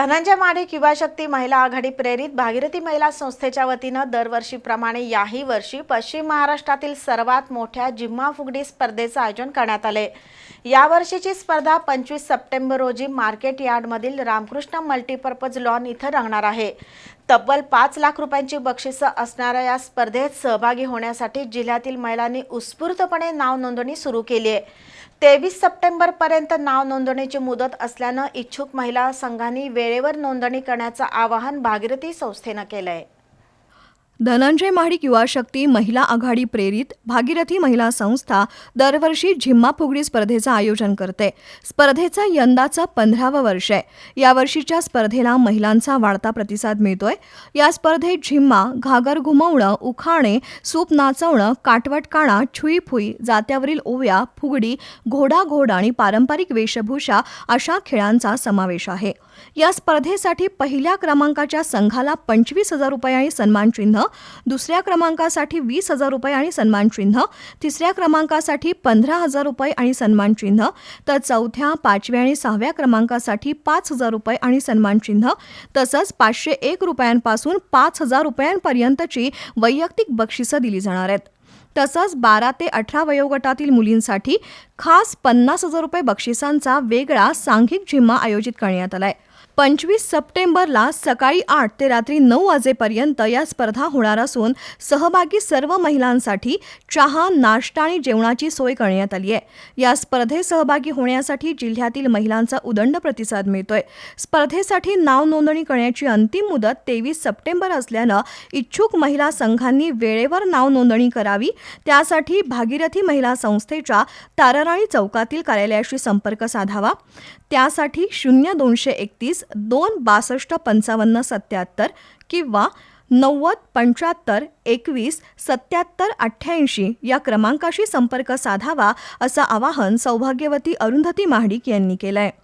धनंजय माडिक किंवा शक्ती महिला आघाडी प्रेरित भागीरथी महिला संस्थेच्या वतीनं दरवर्षीप्रमाणे याही वर्षी पश्चिम महाराष्ट्रातील सर्वात मोठ्या जिम्मा फुगडी स्पर्धेचं आयोजन करण्यात आले. यावर्षीची स्पर्धा पंचवीस सप्टेंबर रोजी मार्केट यार्डमधील रामकृष्ण मल्टीपर्पज लॉन इथं रंगणार आहे. तब्बल पाच लाख रुपयांची बक्षिसं असणाऱ्या या स्पर्धेत सहभागी होण्यासाठी जिल्ह्यातील महिलांनी उत्स्फूर्तपणे नाव नोंदणी सुरू केली आहे. तेवीस सप्टेंबरपर्यंत नाव नोंदणीची मुदत असल्यानं इच्छुक महिला संघांनी वेळेवर नोंदणी करण्याचं आवाहन भागीरथी संस्थेनं केलं आहे धनंजय महाडिक युवा शक्ती महिला आघाडी प्रेरित भागीरथी महिला संस्था दरवर्षी झिम्मा फुगडी स्पर्धेचं आयोजन करते. स्पर्धेचं यंदाचं पंधरावं वर्ष आहे. यावर्षीच्या स्पर्धेला महिलांचा वाढता प्रतिसाद मिळतोय. या स्पर्धेत झिम्मा घागर घुमवणं उखाणे सूप नाचवणं काटवट काणा छुईफुई जात्यावरील ओव्या फुगडी घोडा घोड आणि पारंपरिक वेशभूषा अशा खेळांचा समावेश आहे. या स्पर्धेसाठी पहिल्या क्रमांकाच्या संघाला पंचवीस हजार रुपये आणि सन्मानचिन्ह दुसऱ्या क्रमांकासाठी वीस हजार रुपये आणि सन्मानचिन्ह तिसऱ्या क्रमांकासाठी पंधरा हजार रुपये आणि सन्मानचिन्ह तर चौथ्या पाचव्या आणि सहाव्या क्रमांकासाठी पाच हजार रुपये आणि सन्मान चिन्ह तसंच पाचशे एक रुपयांपासून पाच हजार रुपयांपर्यंतची वैयक्तिक बक्षिसं दिली जाणार आहेत. तसंच बारा ते अठरा वयोगटातील मुलींसाठी खास पन्नास हजार रुपये बक्षिसांचा वेगळा सांघिक झिम्मा आयोजित करण्यात आलाय. पंचवीस सप्टेंबरला सकाळी आठ ते रात्री नऊ वाजेपर्यंत या स्पर्धा होणार असून सहभागी सर्व महिलांसाठी चहा नाश्ता आणि जेवणाची सोय करण्यात आली आहे. या स्पर्धेत सहभागी होण्यासाठी जिल्ह्यातील महिलांचा उदंड प्रतिसाद मिळतोय. स्पर्धेसाठी नाव नोंदणी करण्याची अंतिम मुदत तेवीस सप्टेंबर असल्यानं इच्छुक महिला संघांनी वेळेवर नाव नोंदणी करावी. त्यासाठी भागीरथी महिला संस्थेच्या ताराराणी चौकातील कार्यालयाशी संपर्क साधावा. त्यासाठी शून्य दोनशे एकतीस दोन बासष्ट पंचावन्न सत्याहत्तर किंवा नव्वद पंच्याहत्तर एकवीस सत्याहत्तर अठ्ठ्याऐंशी या क्रमांकाशी संपर्क साधावा असं आवाहन सौभाग्यवती अरुंधती महाडिक यांनी केलं आहे